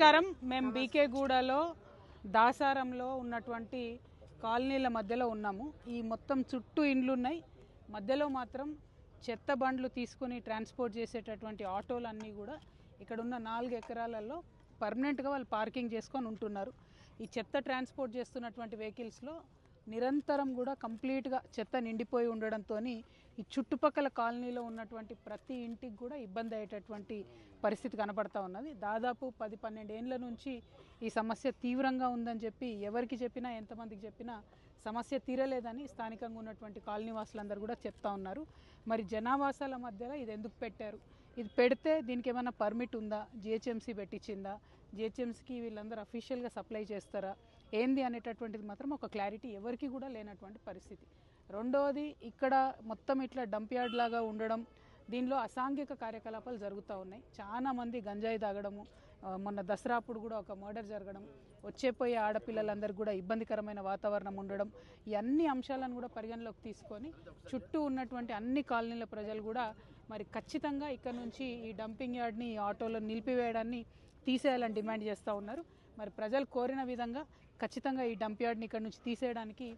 నమస్కారం. మేము బీకేగూడలో దాసారంలో ఉన్నటువంటి కాలనీల మధ్యలో ఉన్నాము. ఈ మొత్తం చుట్టూ ఇండ్లు ఉన్నాయి మధ్యలో మాత్రం చెత్త బండ్లు తీసుకుని ట్రాన్స్పోర్ట్ చేసేటటువంటి ఆటోలు అన్నీ కూడా ఇక్కడ ఉన్న నాలుగు ఎకరాలలో పర్మనెంట్గా వాళ్ళు పార్కింగ్ చేసుకొని ఉంటున్నారు. ఈ చెత్త ట్రాన్స్పోర్ట్ చేస్తున్నటువంటి వెహికల్స్లో నిరంతరం కూడా కంప్లీట్గా చెత్త నిండిపోయి ఉండడంతో ఈ చుట్టుపక్కల కాలనీలో ఉన్నటువంటి ప్రతి ఇంటికి కూడా ఇబ్బంది అయ్యేటటువంటి పరిస్థితి కనబడతా ఉన్నది. దాదాపు పది పన్నెండేండ్ల నుంచి ఈ సమస్య తీవ్రంగా ఉందని చెప్పి ఎవరికి చెప్పినా ఎంతమందికి చెప్పినా సమస్య తీరలేదని స్థానికంగా ఉన్నటువంటి కాలనీవాసులందరూ కూడా చెప్తా ఉన్నారు. మరి జనావాసాల మధ్యలో ఇది ఎందుకు పెట్టారు? ఇది పెడితే దీనికి ఏమైనా పర్మిట్ ఉందా? జిహెచ్ఎంసీ పెట్టించిందా? జిహెచ్ఎంసీకి వీళ్ళందరూ అఫీషియల్గా సప్లై చేస్తారా? ఏంది అనేటటువంటిది మాత్రం ఒక క్లారిటీ ఎవరికి కూడా లేనటువంటి పరిస్థితి. రెండవది ఇక్కడ మొత్తం ఇట్లా డంప్ యార్డ్ లాగా ఉండడం దీనిలో అసాంఘిక కార్యకలాపాలు జరుగుతూ ఉన్నాయి. చాలా మంది గంజాయి తాగడము మొన్న దసరా అప్పుడు కూడా ఒక మర్డర్ జరగడం వచ్చేపోయే ఆడపిల్లలందరికీ కూడా ఇబ్బందికరమైన వాతావరణం ఉండడం ఈ అన్ని అంశాలను కూడా పరిగణలోకి తీసుకొని చుట్టూ ఉన్నటువంటి అన్ని కాలనీల ప్రజలు కూడా మరి ఖచ్చితంగా ఇక్కడ నుంచి ఈ డంపింగ్ యార్డ్ని ఈ నిలిపివేయడాన్ని తీసేయాలని డిమాండ్ చేస్తూ ఉన్నారు. మరి ప్రజలు కోరిన విధంగా ఖచ్చితంగా ఈ డంప్ యార్డ్ని ఇక్కడ నుంచి తీసేయడానికి